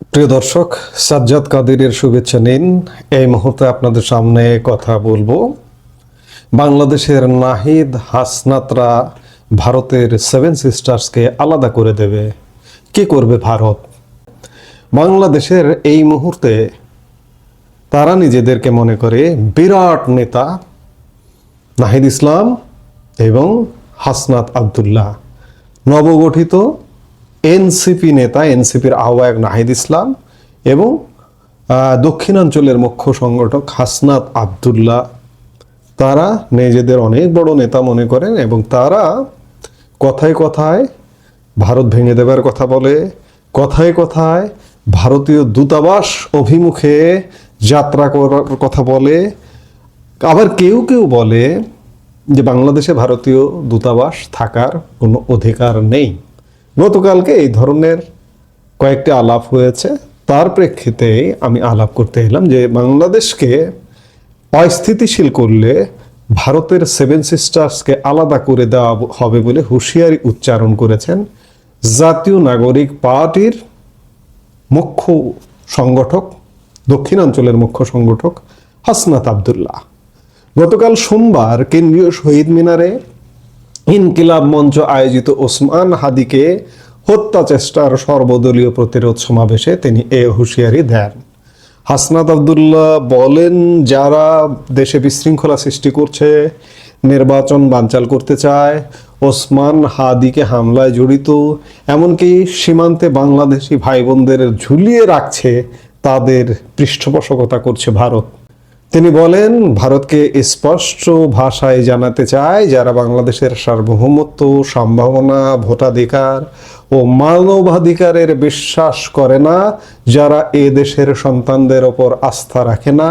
প্রিয় দর্শক, সাজ্জাদ কাদিরের শুভেচ্ছা নিন। এই মুহূর্তে আপনাদের সামনে কথা বলব বাংলাদেশের নাহিদ হাসনাতরা ভারতের সেভেন সিস্টার্সকে আলাদা করে দেবে। কি করবে ভারত? বাংলাদেশের এই মুহূর্তে তারা নিজেদেরকে মনে করে বিরাট নেতা নাহিদ ইসলাম এবং হাসনাত আবদুল্লাহ। নবগঠিত এনসিপি নেতা, এনসিপির আহ্বায়ক নাহিদ ইসলাম এবং দক্ষিণাঞ্চলের মুখ্য সংগঠক হাসনাত আবদুল্লাহ। তারা নিজেদের অনেক বড় নেতা মনে করেন এবং তারা কথায় কথায় ভারত ভেঙে দেবার কথা বলে, কথায় কথায় ভারতীয় দূতাবাস অভিমুখে যাত্রা করার কথা বলে। আবার কেউ কেউ বলে যে বাংলাদেশে ভারতীয় দূতাবাস থাকার কোনো অধিকার নেই। গতকালকে এই ধরনের কয়েকটি আলাপ হয়েছে। তার প্রেক্ষিতে আমি আলাপ করতে এলাম যে বাংলাদেশকে অস্থিতিশীল করলে ভারতের সেভেন সিস্টার্সকে আলাদা করে দেওয়া হবে বলে হুঁশিয়ারি উচ্চারণ করেছেন জাতীয় নাগরিক পার্টির মুখ্য সংগঠক, দক্ষিণাঞ্চলের মুখ্য সংগঠক হাসনাত আবদুল্লাহ। গতকাল সোমবার কেন্দ্রীয় শহীদ মিনারে ইনকিলাব মঞ্চ আয়োজিত ওসমান হাদিকে হত্যা চেষ্টার সর্বদলীয় প্রতিরোধ সমাবেশে তিনি এ হুঁশিয়ারি দেন। হাসনাত আবদুল্লাহ বলেন, যারা দেশে বিশৃঙ্খলা সৃষ্টি করছে, নির্বাচন বানচাল করতে চায়, ওসমান হাদিকে হামলায় জড়িত, এমনকি সীমান্তে বাংলাদেশি ভাই বোনদের ঝুলিয়ে রাখছে, তাদের পৃষ্ঠপোষকতা করছে ভারত। তিনি বলেন, ভারতকে স্পষ্ট ভাষায় জানাতে চায় যারা বাংলাদেশের সার্বভৌমত্ব, সম্ভাবনা, ভোটাধিকার ও মানবাধিকারের বিশ্বাস করে না, যারা এ দেশের সন্তানদের ওপর আস্থা রাখে না।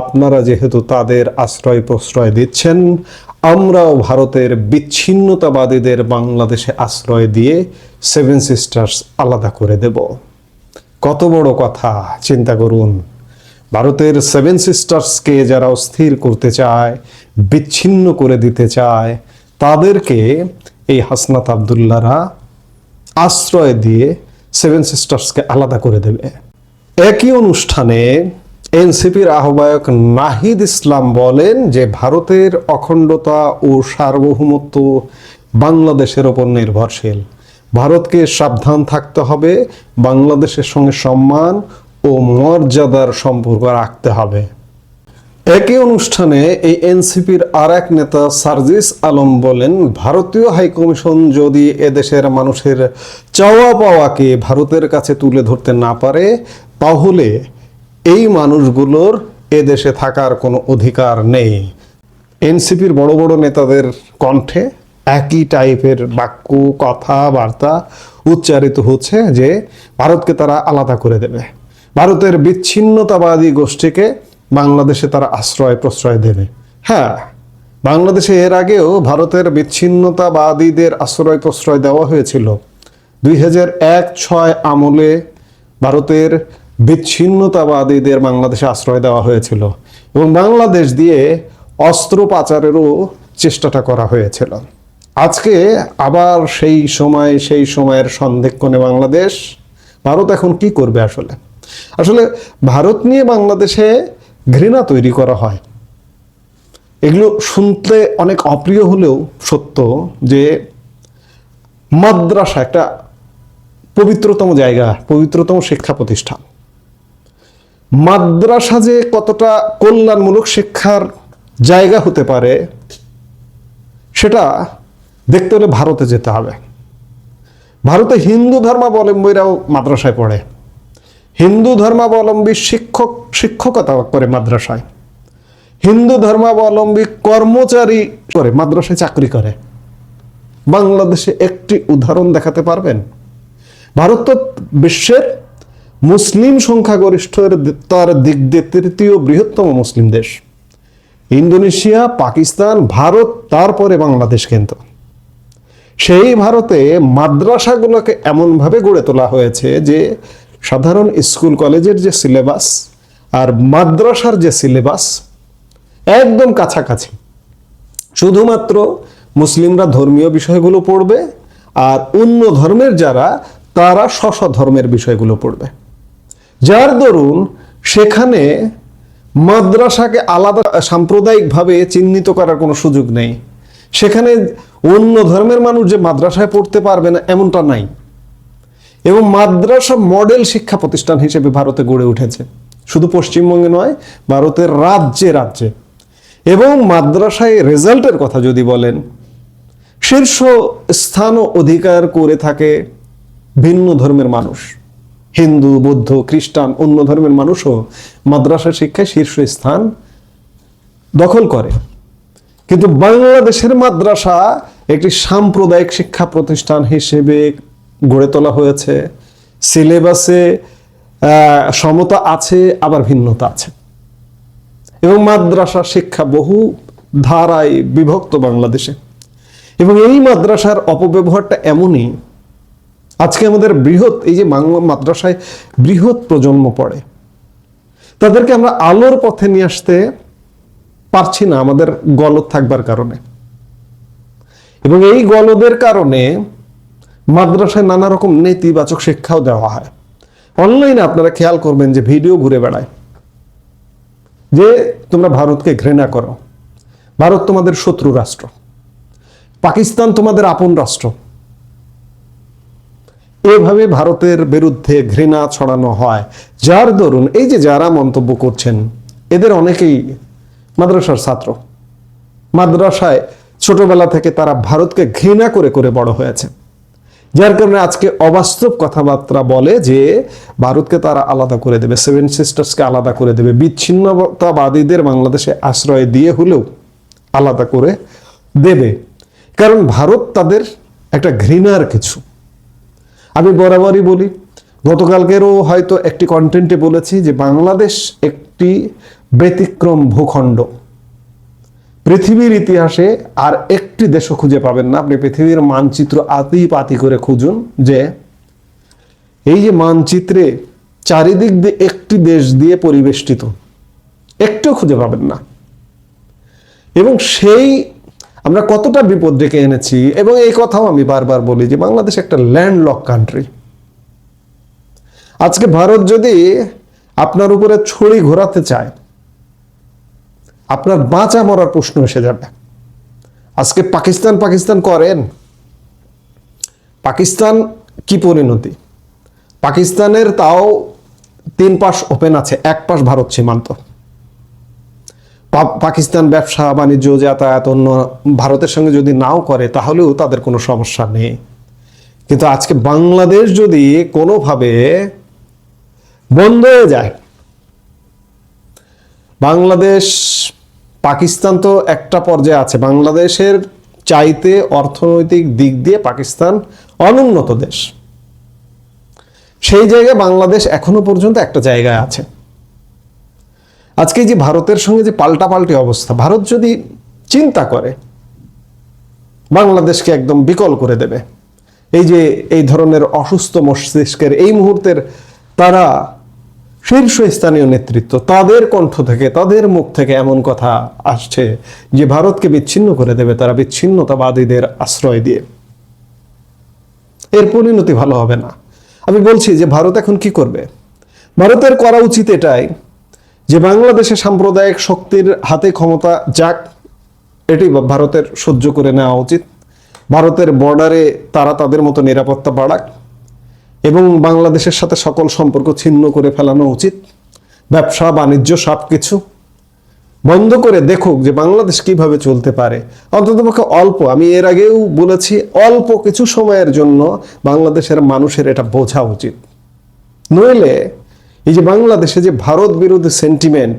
আপনারা যেহেতু তাদের আশ্রয় প্রশ্রয় দিচ্ছেন, আমরাও ভারতের বিচ্ছিন্নতাবাদীদের বাংলাদেশে আশ্রয় দিয়ে সেভেন সিস্টার্স আলাদা করে দেব। কত বড় কথা, চিন্তা করুন। ভারতের সেভেন সিস্টার্সকে যারা অস্থির করতে চায়, বিচ্ছিন্ন করে দিতে চায়, তাদেরকে এই হাসনাত আবদুল্লারা আশ্রয় দিয়ে সেভেন সিস্টার্সকে আলাদা করে দেবে। একই অনুষ্ঠানে এনসিপির আহ্বায়ক নাহিদ ইসলাম বলেন যে, ভারতের অখণ্ডতা ও সার্বভৌমত্ব বাংলাদেশের ওপর নির্ভরশীল। ভারতকে সাবধান থাকতে হবে, বাংলাদেশের সঙ্গে সম্মান ও মর্যাদার সম্পর্ক রাখতে হবে। একই অনুষ্ঠানে এই এনসিপির আর এক নেতা সার্জিস আলম বলেন, ভারতীয় হাইকমিশন যদি এদেশের মানুষের চাওয়া পাওয়াকে ভারতের কাছে তুলে ধরতে না পারে, তাহলে এই মানুষগুলোর এদেশে থাকার কোনো অধিকার নেই। এনসিপির বড় বড় নেতাদের কণ্ঠে একই টাইপের বাক্য কথাবার্তা উচ্চারিত হচ্ছে যে, ভারতকে তারা আলাদা করে দেবে। ভারতের বিচ্ছিন্নতাবাদী গোষ্ঠীকে বাংলাদেশে তারা আশ্রয় প্রশ্রয় দেবে। হ্যাঁ বাংলাদেশে এর আগেও ভারতের বিচ্ছিন্নতাবাদীদের আশ্রয় প্রশ্রয় দেওয়া হয়েছিল। দুই হাজার এক ছয় আমলে ভারতের বিচ্ছিন্নতাবাদীদের বাংলাদেশে আশ্রয় দেওয়া হয়েছিল এবং বাংলাদেশ দিয়ে অস্ত্র পাচারেরও চেষ্টাটা করা হয়েছিল। আজকে আবার সেই সময়, সেই সময়ের সন্ধিক্ষণে বাংলাদেশ। ভারত এখন কি করবে আসলে? আসলে ভারত নিয়ে বাংলাদেশে ঘৃণা তৈরি করা হয়। এগুলো শুনতে অনেক অপ্রিয় হলেও সত্য যে মাদ্রাসা একটা পবিত্রতম জায়গা, পবিত্রতম শিক্ষা প্রতিষ্ঠান। মাদ্রাসা যে কতটা কল্যাণমূলক শিক্ষার জায়গা হতে পারে, সেটা দেখতে হলে ভারতে যেতে হবে। ভারতে হিন্দু ধর্মাবলম্বীরাও মাদ্রাসায় পড়ে। হিন্দু ধর্মাবলম্বী শিক্ষক, শিক্ষকতা করে মাদ্রাসায়। হিন্দু ধর্মাবলম্বী কর্মচারী করে মাদ্রাসায় চাকরি করে। বাংলাদেশে একটি উদাহরণ দেখাতে পারবেন। ভারত তো বিশ্বের মুসলিম সংখ্যাগরিষ্ঠের তার দিক দিয়ে তৃতীয় বৃহত্তম মুসলিম দেশ। ইন্দোনেশিয়া, পাকিস্তান, ভারত, তারপরে বাংলাদেশ কিন্তু। সেই ভারতে মাদ্রাসাগুলোকে এমনভাবে গড়ে তোলা হয়েছে যে সাধারণ স্কুল কলেজের যে সিলেবাস আর মাদ্রাসার যে সিলেবাস একদম কাছাকাছি। শুধুমাত্র মুসলিমরা ধর্মীয় বিষয়গুলো পড়বে আর অন্য ধর্মের যারা, তারা স্ব ধর্মের বিষয়গুলো পড়বে। যার দরুন সেখানে মাদ্রাসাকে আলাদা সাম্প্রদায়িকভাবে চিহ্নিত করার কোনো সুযোগ নেই। সেখানে অন্য ধর্মের মানুষ যে মাদ্রাসায় পড়তে পারবে না, এমনটা নাই। এবং মাদ্রাসা মডেল শিক্ষা প্রতিষ্ঠান হিসেবে ভারতে গড়ে উঠেছে। শুধু পশ্চিমবঙ্গে নয়, ভারতের রাজ্যে রাজ্যে। এবং মাদ্রাসায় রেজাল্টের কথা যদি বলেন, শীর্ষ স্থান অধিকার করে থাকে ভিন্ন ধর্মের মানুষ। হিন্দু, বৌদ্ধ, খ্রিস্টান, অন্য ধর্মের মানুষও মাদ্রাসা শিক্ষায় শীর্ষ স্থান দখল করে। কিন্তু বাংলাদেশের মাদ্রাসা একটি সাম্প্রদায়িক শিক্ষা প্রতিষ্ঠান হিসেবে গড়ে তোলা হয়েছে। সিলেবাসে সমতা আছে, আবার ভিন্নতা আছে। এবং মাদ্রাসা শিক্ষা বহু ধারায় বিভক্ত বাংলাদেশে। এবং এই মাদ্রাসার অপব্যবহারটা এমনই, আজকে আমাদের বৃহৎ, এই যে বাংলা মাদ্রাসায় বৃহৎ প্রজন্ম পড়ে। তাদেরকে আমরা আলোর পথে নিয়ে আসতে পারছি না আমাদের গলত থাকবার কারণে। এবং এই গলদের কারণে মাদ্রাসায় নানা রকম নেতিবাচক শিক্ষাও দেওয়া হয়। অনলাইনে আপনারা খেয়াল করবেন যে ভিডিও ঘুরে বেড়ায়। যে তোমরা ভারতকে ঘৃণা করো। ভারত তোমাদের শত্রু রাষ্ট্র। পাকিস্তান তোমাদের আপন রাষ্ট্র। এভাবে ভারতের বিরুদ্ধে ঘৃণা ছড়ানো হয়। যার দরুন এই যে যারা মন্তব্য করছেন, এদের অনেকেই মাদ্রাসার ছাত্র। মাদ্রাসায় ছোটবেলা থেকে তারা ভারতকে ঘৃণা করে করে বড় হয়েছে। যার কারণে আজকে অবাস্তব কথাবার্তা বলে যে ভারতকে তারা আলাদা করে দেবে সেভেন সিস্টার্সকে আলাদা করে দেবে। বিচ্ছিন্নতাবাদীদের বাংলাদেশে আশ্রয় দিয়ে হলেও আলাদা করে দেবে। কারণ ভারত তাদের একটা ঘৃণার কিছু। আমি বরাবরই বলি, গতকালকেরও হয়তো একটি কন্টেন্টে বলেছি যে বাংলাদেশ একটি ব্যতিক্রম ভূখণ্ড। পৃথিবীর ইতিহাসে আর একটি দেশও খুঁজে পাবেন না। আপনি পৃথিবীর মানচিত্র আতি পাতি করে খুঁজুন যে এই যে মানচিত্রে চারিদিক দিয়ে একটি দেশ দিয়ে পরিবেষ্টিত একটু খুঁজে পাবেন না। এবং সেই আমরা কতটা বিপদ ডেকে এনেছি এবং এই কথাও আমি বারবার বলি যে বাংলাদেশ একটা ল্যান্ডলক কান্ট্রি। আজকে ভারত যদি আপনার উপরে ছড়ি ঘোরাতে চায় আপনার বাঁচা মরার প্রশ্ন এসে যাবে। আজকে পাকিস্তান পাকিস্তান করেন। পাকিস্তান কি পরিণতি? পাকিস্তানের তাও তিন পাশ ওপেন আছে, এক পাশ ভারত সীমান্ত। পাকিস্তান ব্যবসা, বাণিজ্য, যাতায়াত অন্য ভারতের সঙ্গে যদি নাও করে, তাহলেও তাদের কোনো সমস্যা নেই। কিন্তু আজকে বাংলাদেশ যদি কোনোভাবে বন্ধ হয়ে যায়, বাংলাদেশ পাকিস্তান তো একটা পর্যায়ে আছে। বাংলাদেশের চাইতে অর্থনৈতিক দিক দিয়ে পাকিস্তান অনুন্নত দেশ। সেই জায়গায় বাংলাদেশ এখনও পর্যন্ত একটা জায়গায় আছে। আজকে যে ভারতের সঙ্গে যে পাল্টাপাল্টি অবস্থা, ভারত যদি চিন্তা করে, বাংলাদেশকে একদম বিকল করে দেবে। এই যে এই ধরনের অসুস্থ মস্তিষ্কের এই মুহূর্তের তারা শীর্ষস্থানীয় নেতৃত্ব তাদের কণ্ঠ থেকে, তাদের মুখ থেকে এমন কথা আসছে যে ভারতকে বিচ্ছিন্ন করে দেবে তারা বিচ্ছিন্নতাবাদীদের আশ্রয় দিয়ে। এর পরিণতি ভালো হবে না। আমি বলছি যে ভারত এখন কি করবে? ভারতের করা উচিত এটাই যে বাংলাদেশে সাম্প্রদায়িক শক্তির হাতে ক্ষমতা যাক, এটি ভারতের সহ্য করে নেওয়া উচিত। ভারতের বর্ডারে তারা তাদের মতো নিরাপত্তা বাড়াক। এবং বাংলাদেশের সাথে সকল সম্পর্ক ছিন্ন করে ফেলানো উচিত। ব্যবসা, বাণিজ্য সব কিছু বন্ধ করে দেখুক যে বাংলাদেশ কীভাবে চলতে পারে। অন্ততপক্ষে অল্প, আমি এর আগেও বলেছি, অল্প কিছু সময়ের জন্য বাংলাদেশের মানুষের এটা বোঝা উচিত। নইলে এই যে বাংলাদেশে যে ভারত বিরোধী সেন্টিমেন্ট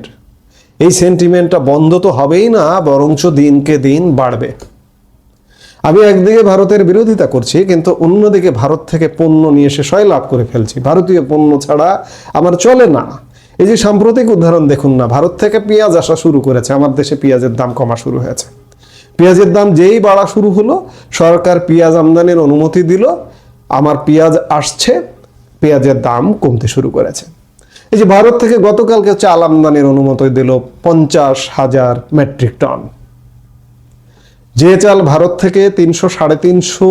এই সেন্টিমেন্টটা বন্ধ তো হবেই না, বরঞ্চ দিনকে দিন বাড়বে। আমি একদিকে ভারতের বিরোধিতা করছি, কিন্তু অন্যদিকে ভারত থেকে পণ্য নিয়ে এসে সয় লাভ করে ফেলছি। ভারতীয় পণ্য ছাড়া আমার চলে না। এই যে সাম্প্রতিক উদাহরণ দেখুন না, ভারত থেকে পেঁয়াজ আসা শুরু করেছে। আমার দেশে পেঁয়াজের দাম কমা শুরু হয়েছে। পেঁয়াজের দাম যেই বাড়া শুরু হলো, সরকার পেঁয়াজ আমদানির অনুমতি দিল, আমার পেঁয়াজ আসছে, পেঁয়াজের দাম কমতে শুরু করেছে। এই যে ভারত থেকে গতকালকে চাল আমদানির অনুমতি দিল পঞ্চাশ হাজার মেট্রিক টন। যে চাল ভারত থেকে তিনশো সাড়ে তিনশো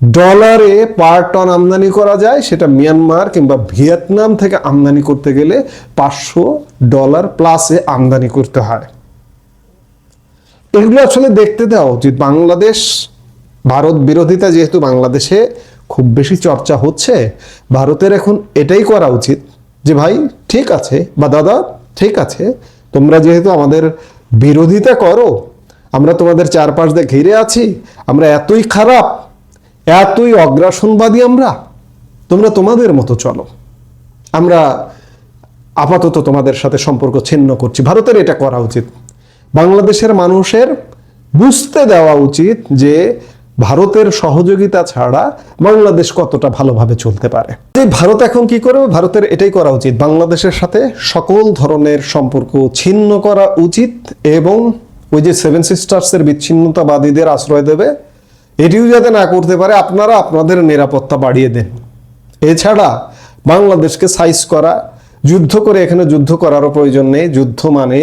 ডলারে পার টন আমদানি করা যায়। সেটা মিয়ানমার কিংবা ভিয়েতনাম থেকে আমদানি করতে গেলে পাঁচশো ডলার প্লাসে আমদানি করতে হয়। এগুলো আসলে দেখতে দেওয়া উচিত বাংলাদেশ ভারত বিরোধিতা যেহেতু বাংলাদেশে খুব বেশি চর্চা হচ্ছে, ভারতের এখন এটাই করা উচিত যে ভাই ঠিক আছে বা দাদা ঠিক আছে, তোমরা যেহেতু আমাদের বিরোধিতা করো আমরা তোমাদের চারপাশ দিয়ে ঘিরে আছি, আমরা এতই খারাপ, এতই অগ্রাসনবাদী আমরা, তোমরা তোমাদের মতো চলো। আমরা আপাতত তোমাদের সাথে সম্পর্ক ছিন্ন করছি। ভারতের এটা করা উচিত। বাংলাদেশের মানুষের বুঝতে দেওয়া উচিত যে ভারতের সহযোগিতা ছাড়া বাংলাদেশ কতটা ভালোভাবে চলতে পারে। যে ভারত এখন কি করবে? ভারতের এটাই করা উচিত। বাংলাদেশের সাথে সকল ধরনের সম্পর্ক ছিন্ন করা উচিত এবং ওই যে সেভেন সিস্টার্সের বিচ্ছিন্নতাবাদীদের আশ্রয় দেবে, এটিও যাতে না করতে পারে, আপনারা আপনাদের নিরাপত্তা বাড়িয়ে দেন। এছাড়া বাংলাদেশকে সাইজ করা, যুদ্ধ করে এখানে যুদ্ধ করারও প্রয়োজন নেই। যুদ্ধ মানে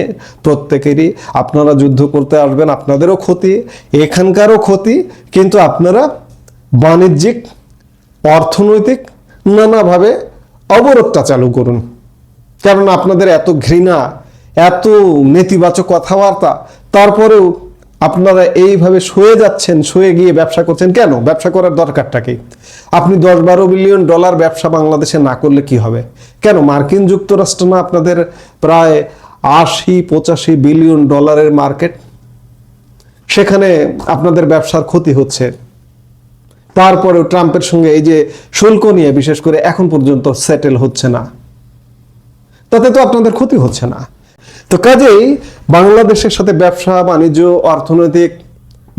প্রত্যেকেরই, আপনারা যুদ্ধ করতে আসবেন, আপনাদেরও ক্ষতি, এখানকারও ক্ষতি, কিন্তু আপনারা বাণিজ্যিক, অর্থনৈতিক, নানাভাবে অবরোধটা চালু করুন। কারণ আপনাদের এত ঘৃণা, এত নেতিবাচক কথাবার্তা তারপরেও আপনারা এইভাবে শুয়ে যাচ্ছেন শুয়ে গিয়ে ব্যবসা করছেন কেন? ব্যবসা করার দরকারটা কি? আপনি দশ বারো বিলিয়ন ডলার ব্যবসা বাংলাদেশে না করলে কি হবে? কেন? মার্কিন যুক্তরাষ্ট্র না আপনাদের প্রায় আশি, পঁচাশি বিলিয়ন ডলারের মার্কেট? সেখানে আপনাদের ব্যবসার ক্ষতি হচ্ছে। তারপরেও ট্রাম্পের সঙ্গে এই যে শুল্ক নিয়ে বিশেষ করে এখন পর্যন্ত সেটেল হচ্ছে না। তাতে তো আপনাদের ক্ষতি হচ্ছে না। তো কাজেই বাংলাদেশের সাথে ব্যবসা, বাণিজ্য, অর্থনৈতিক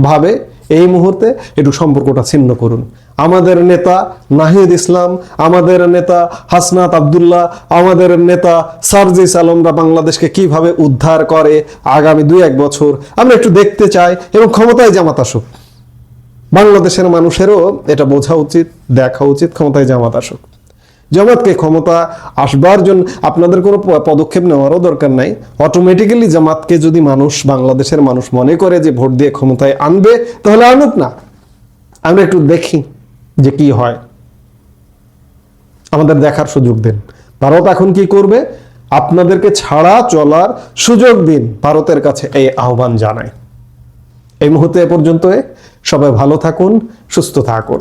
ভাবে এই মুহূর্তে একটু সম্পর্কটা ছিন্ন করুন। আমাদের নেতা নাহিদ ইসলাম, আমাদের নেতা হাসনাত আবদুল্লাহ, আমাদের নেতা সার্জিস আলমরা বাংলাদেশকে কীভাবে উদ্ধার করে আগামী দুই এক বছর, আমরা একটু দেখতে চাই এবং ক্ষমতায় জামাত আসুক। বাংলাদেশের মানুষেরও এটা বোঝা উচিত, দেখা উচিত, ক্ষমতায় জামাত আসুক। জামাতকে ক্ষমতা আসবার জন্য আপনাদের কোনো পদক্ষেপ নেওয়ারও দরকার নাই। অটোমেটিক্যালি জামাতকে যদি মানুষ, বাংলাদেশের মানুষ মনে করে যে ভোট দিয়ে ক্ষমতায় আনবে, তাহলে আনুক না। আমরা একটু দেখি যে কি হয়। আমাদের দেখার সুযোগ দিন। ভারত এখন কি করবে? আপনাদেরকে ছাড়া চলার সুযোগ দিন, ভারতের কাছে এই আহ্বান জানায় এই মুহূর্তে এ পর্যন্ত সবাই ভালো থাকুন, সুস্থ থাকুন।